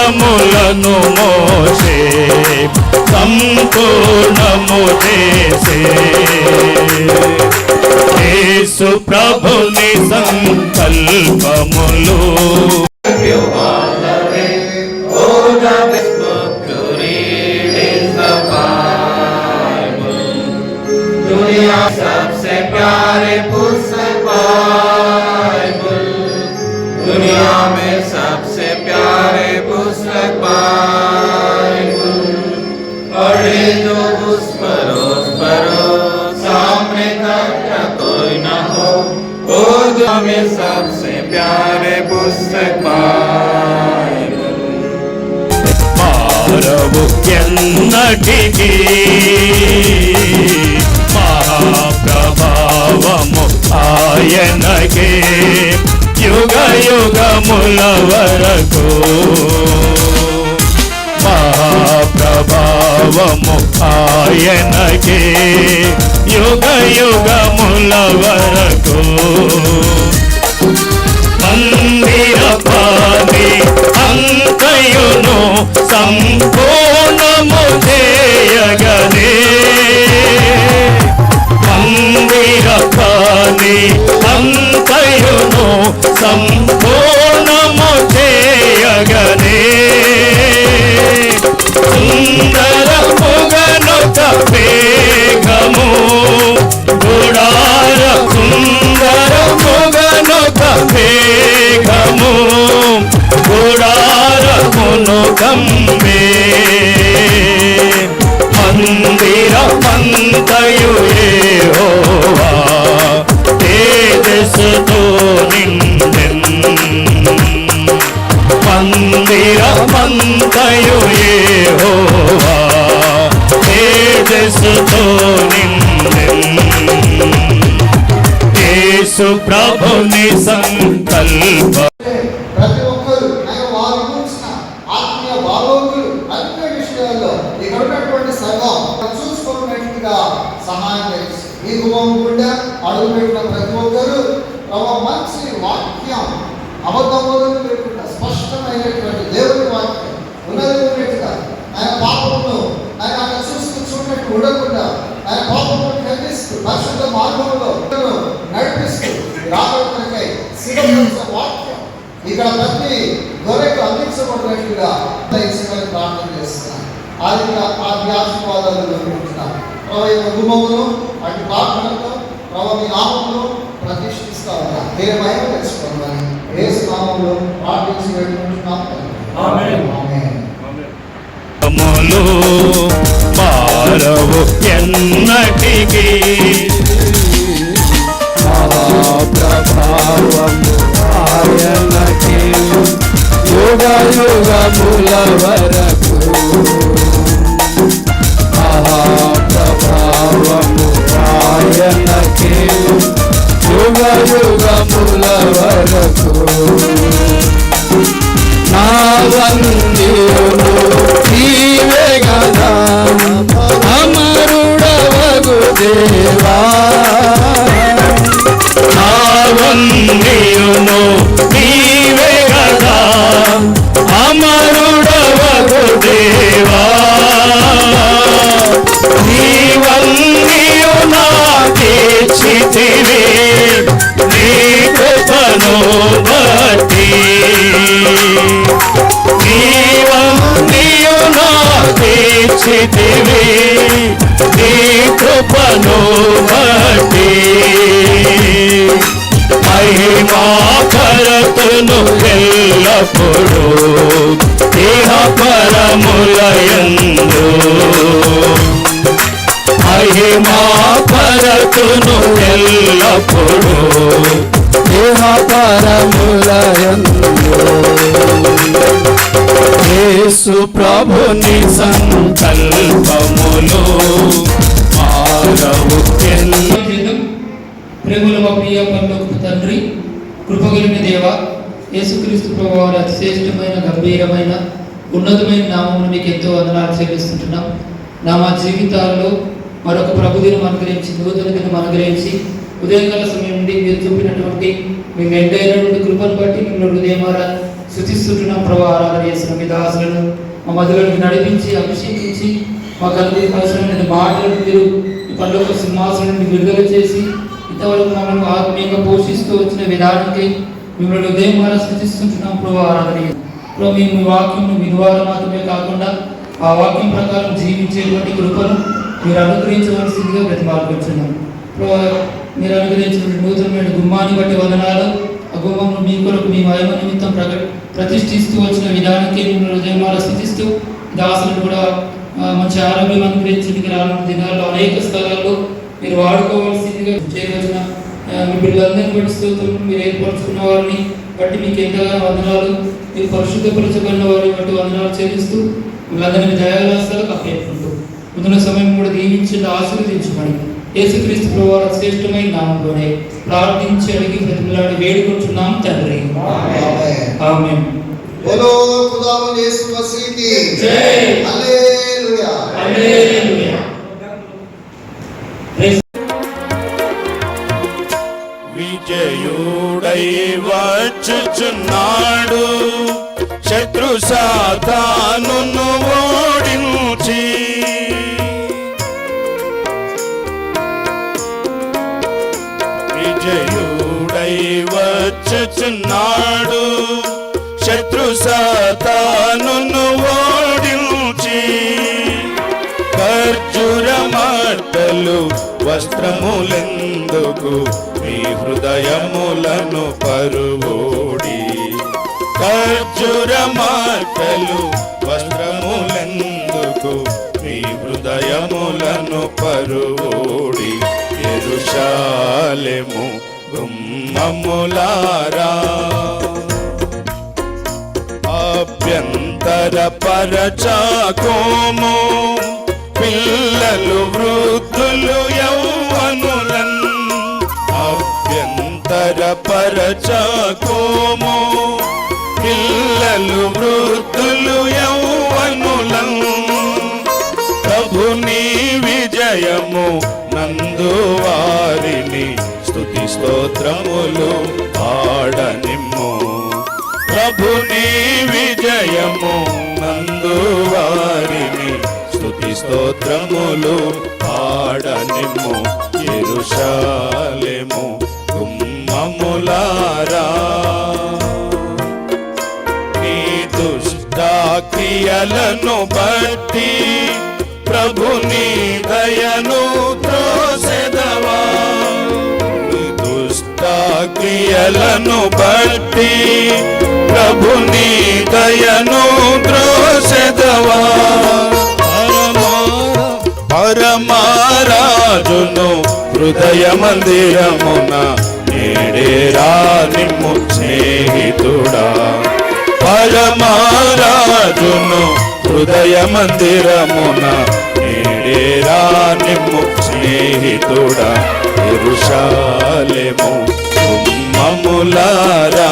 భారములను మోసే సంపూర్ణము చేసే యేసు ప్రభుని సంకల్పములు दुनिया सबसे प्यारे पुस्तक बाइबल दुनिया में सबसे ఎన్నటికి మహాప్రభావము ఆయనకే యుగ యుగముల వరకు. మహాప్రభావము ఆయనకే యుగ యుగముల వరకు. మందిరపాది అంతయును సంపూ సంపూర్ణము చేయగనే. సుందరముగనొక వేగము గుడార సుందరముగనొక వేగము గుడారమును గమ్మే మందిర మంతయు తేజస్సుతో యేసు ప్రభుని సంకల్ప ప్రతి ఒక్కరు వారు ఆత్మీయ బాగోగులు అన్ని విషయాల్లో ఇక్కడ ఉన్నటువంటి సంఘం చూసుకున్నట్టుగా సహాయం చేసి ఈ అడుగుపెట్టిన ప్రతి ఒక్కరు తమ మంచి వాక్యం అబద్ధములు స్పష్టమైన మార్గంలో నడిపిస్తూ రాబోతున్నకై సిద్ధపరిచిన వాక్యం. ఇక్కడ ప్రతి గొర్రెకు అందించబడినట్లుగా దయచేయమని ప్రార్థన చేస్తున్నాను అది ఆ వ్యాసవాదాలు కోరుకుంటున్నాను ప్రభు యొక్క గుమ్మమును అటు ప్రార్థనతో ప్రభు మీ నామంలో ప్రతిష్ఠిస్తా ఉన్నా. మీరు మహిమ తెలుసుకోవాలని ఏసు నామంలో ప్రార్థించి మారవు ఎన్నటికి యుగముల వరకు మహాప్రభావము ఆయనకి యుగ యుగముల వరకు నా వందియును నీవే గదా అమరుడవగు దేవా. నాకిచ్చితివి నీ కృపను బట్టి. మహిమా కరతును ఎల్లప్పుడు దేహ పరములయందు మహిమా పరతును ఎల్లప్పుడు దేహ పరములయందు యేసు ప్రభుని సంకల్పములు మారవు. ప్రేమల మా ప్రియ పరలోకపు తండ్రి కృపగలిగిన దేవ యేసుక్రీస్తు ప్రభు వారి అతిశ్రేష్టమైన గంభీరమైన ఉన్నతమైన నామమును మీకు ఎంతో వందనాలు చెల్లిస్తుంటున్నాం. నా మా జీవితాల్లో మరొక ప్రభుదినం అనుగ్రహించి నూతన దినం అనుగ్రహించి ఉదయకాల సమయం నుండి మీరు చూపినటువంటి మీ మెండైనటువంటి కృపను బట్టి మిమ్మల్ని హృదయమారా స్థుతిస్తుంటున్నాం ప్రభు ఆరాధన చేసిన మీ దాసులను మా మధ్యలోకి నడిపించి అభిషేకించి మా కలిగి అవసరమైన మాటలను మీరు ఈ పనులకు సింహాసనం విడుదల చేసి ఇంతవరకు మమ్మల్ని ఆత్మీయంగా పోషిస్తూ వచ్చిన విధానానికి మిమ్మల్ని ఉదయం ద్వారా స్థుతిస్తుంటున్నాం ప్రభు ఆరాధన ప్రభు మేము మీ వాక్యం వినివారం మాత్రమే కాకుండా ఆ వాక్యం ప్రకారం జీవించేటువంటి కృపను మీరు అనుగ్రహించవలసిందిగా ప్రతిపాదించున్నాం ప్రభు మీరు అనుగ్రహించిన నూతనమైన గుమ్మాన్ని బట్టి వందనాలు. ఆ మీ కొరకు మీ మహిమ నిమిత్తం ప్రక ప్రతిష్ఠిస్తూ వచ్చిన విధానానికి మిమ్మల్ని హృదయమాల స్థితిస్తూ దాసులు కూడా మంచి ఆరోగ్యం అనుగ్రహించడానికి రానున్న దినాల్లో అనేక స్థలాల్లో మీరు వాడుకోవాల్సిందిగా చేయవలసిన మీ బిడ్డలందరినీ బట్టి స్తోత్రం మీరు ఏర్పరచుకున్న వారిని బట్టి మీకు ఎంతగానో వందనాలు. మీరు పరిశుద్ధపరచబడిన వారిని బట్టి వందనాలు చెల్లిస్తూ మిమ్మల్ని దయాలాస్తాలకు అప్పేసుకుంటూ ముందున్న సమయం కూడా దీవించి ఆశీర్వదించబడింది యేసుక్రీస్తు ప్రభువారి శ్రేష్టమైన నామంలోనే ప్రార్థించి అడిగి ప్రతిలాడి వేడుకుంటున్నాం తండ్రి. ఆమేన్. బోలో ఖుదావం యేసు మసీహ్ జై. హల్లెలూయా. హల్లెలూయా. శత్రు సాతాను ఓడించి వచ్చుచున్నాడు. శత్రు సాతాను ఓడించి ఖర్జుర మాటలు వస్త్రములెందుకు? మీ హృదయములను పరువోడి. ఖర్జుర మాటలు వస్త్రములెందుకు? మీ హృదయములను పరువోడి. ఎరుషాలెము గుమ్మములారా అభ్యంతర పరచాకోము పిల్లలు వృద్ధులు యౌవనులన్ అభ్యంతర పరచాకోము పిల్లలు వృద్ధులు యౌవనులన్ ప్రభుని విజయము నందు వారిని స్తుతి స్తోత్రములు ఆడనిమ్ము ప్రభుని విజయము నందు వారిని స్తుతి స్తోత్రములు ఆడనిమ్ము ఎరుషాలెము గుమ్మములారా. నీ దుష్ట క్రియలను బట్టి ప్రభుని దయను క్రియలను బట్టి ప్రభుని దయను త్రోసెదవా. పరమారాజును హృదయ మందిరమున నేడేరా నిమ్ము స్నేహితుడా. పరమారాజును హృదయ మందిరమున నేడేరా నిమ్ము స్నేహితుడా. ఎరుషాలెము మములారా